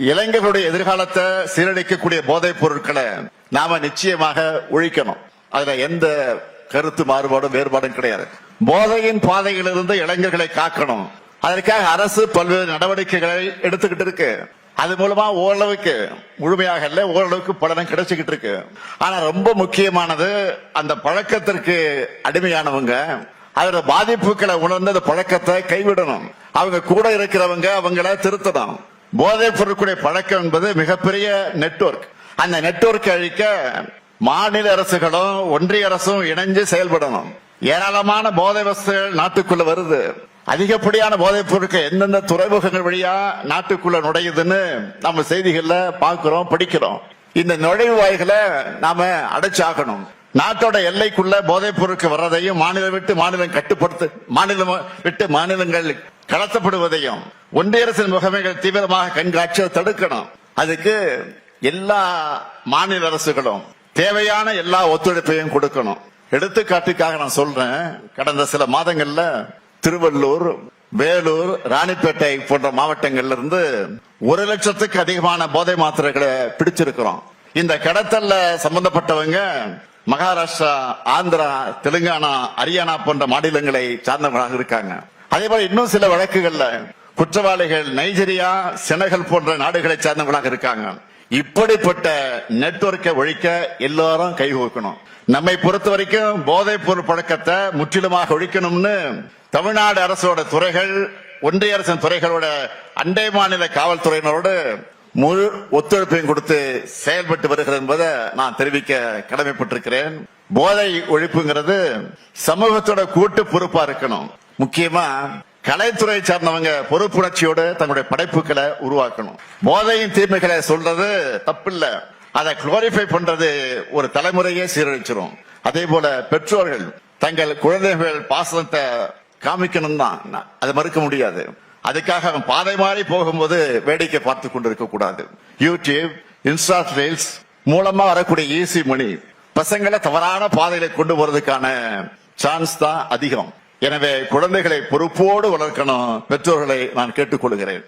இளைஞர்களுடைய எதிர்காலத்தை சீரழிக்கக்கூடிய போதைப் பொருட்களை நாம நிச்சயமாக ஒழிக்கணும். அதுல எந்த கருத்து மாறுபாடும் வேறுபாடும் கிடையாது. போதையின் பாதையிலிருந்து இளைஞர்களை காக்கணும். அதற்காக அரசு பல்வேறு நடவடிக்கைகளை எடுத்துக்கிட்டு இருக்கு. அது மூலமா ஓரளவுக்கு முழுமையாக இல்ல ஓரளவுக்கு பலனும் கிடைச்சுக்கிட்டு இருக்கு. ஆனா ரொம்ப முக்கியமானது அந்த பழக்கத்திற்கு அடிமையானவங்க அதோட பாதிப்புகளை உணர்ந்து அந்த பழக்கத்தை கைவிடணும். அவங்க கூட இருக்கிறவங்க அவங்கள திருத்தணும். போதைப் பொருட்களுடைய பழக்கம் என்பது மிகப்பெரிய நெட்வொர்க் அந்த நெட்வொர்க் அழிக்க மாநில அரசுகளும் ஒன்றிய அரசும் இணைஞ்சு செயல்படணும். ஏராளமான போதை வஸ்துகள் நாட்டுக்குள்ள வருது. அதிகப்படியான போதைப் பொருட்கள் எந்தெந்த துறைமுகங்கள் வழியா நாட்டுக்குள்ள நுழையுதுன்னு நம்ம செய்திகள்ல பாக்குறோம் படிக்கிறோம். இந்த நுழைவு வாய்களை நாம அடைச்சாகணும். நாட்டோட எல்லைக்குள்ள போதைப் பொருட்கள் வர்றதையும் மாநிலம் விட்டு மாநிலம் கட்டுப்படுத்து மாநிலம் விட்டு மாநிலங்கள் கடத்தப்படுவதையும் ஒன்றிய அரசின் முகமைகள் தீவிரமாக கண்காட்சியை தடுக்கணும். அதுக்கு எல்லா மாநில அரசுகளும் தேவையான எல்லா ஒத்துழைப்பையும் கொடுக்கணும். எடுத்துக்காட்டுக்காக நான் சொல்றேன். கடந்த சில மாதங்கள்ல திருவள்ளூர் வேலூர் ராணிப்பேட்டை போன்ற மாவட்டங்கள்ல இருந்து ஒரு லட்சத்துக்கு அதிகமான போதை மாத்திரைகளை பிடிச்சிருக்கிறோம். இந்த கடத்தல்ல சம்பந்தப்பட்டவங்க மகாராஷ்டிரா ஆந்திரா தெலுங்கானா ஹரியானா போன்ற மாநிலங்களை சார்ந்தவர்களாக இருக்காங்க. அதே போல இன்னும் சில வழக்குகள்ல குற்றவாளிகள் நைஜீரியா செனகல் போன்ற நாடுகளை சார்ந்தவங்களாக இருக்காங்க. இப்படிப்பட்ட நெட்வொர்க்கை ஒழிக்க எல்லாரும் கைகோக்கணும் நம்மை பொறுத்த வரைக்கும் போதைப் பொருள் பழக்கத்தை முற்றிலுமாக ஒழிக்கணும்னு தமிழ்நாடு அரசோட துறைகள் ஒன்றிய அரசின் துறைகளோட அண்டை மாநில காவல்துறையினரோடு முழு ஒத்துழைப்பையும் கொடுத்து செயல்பட்டு வருகிறது என்பதை நான் தெரிவிக்க கடமைப்பட்டிருக்கிறேன். போதை ஒழிப்புங்கிறது சமூகத்தோட கூட்டு பொறுப்பா இருக்கணும். முக்கியமா கலைத்துறை சார்ந்தவங்க பொறுப்புணர்ச்சியோட தங்களுடைய படைப்புகளை உருவாக்கணும். போதையின் தீமைகளை சொல்றது தப்பில்ல. அதை குளோரிஃபை பண்றது ஒரு தலைமுறையே சீரழிச்சிரும். அதே போல பெற்றோர்கள் தங்கள் குழந்தைகள் பாசனத்தை காமிக்கணும் தான் அதை மறுக்க முடியாது. அதுக்காக அவன் பாதை மாறி போகும்போது வேடிக்கை பார்த்து கொண்டிருக்க கூடாது. யூடியூப் இன்ஸ்டா ரீல்ஸ் மூலமா வரக்கூடிய ஈஸி மணி பசங்களை தவறான பாதையில கொண்டு போறதுக்கான சான்ஸ் தான் அதிகம். எனவே குழந்தைகளை பொறுப்போடு வளர்க்கணும் பெற்றோர்களை நான் கேட்டுக்கொள்கிறேன்.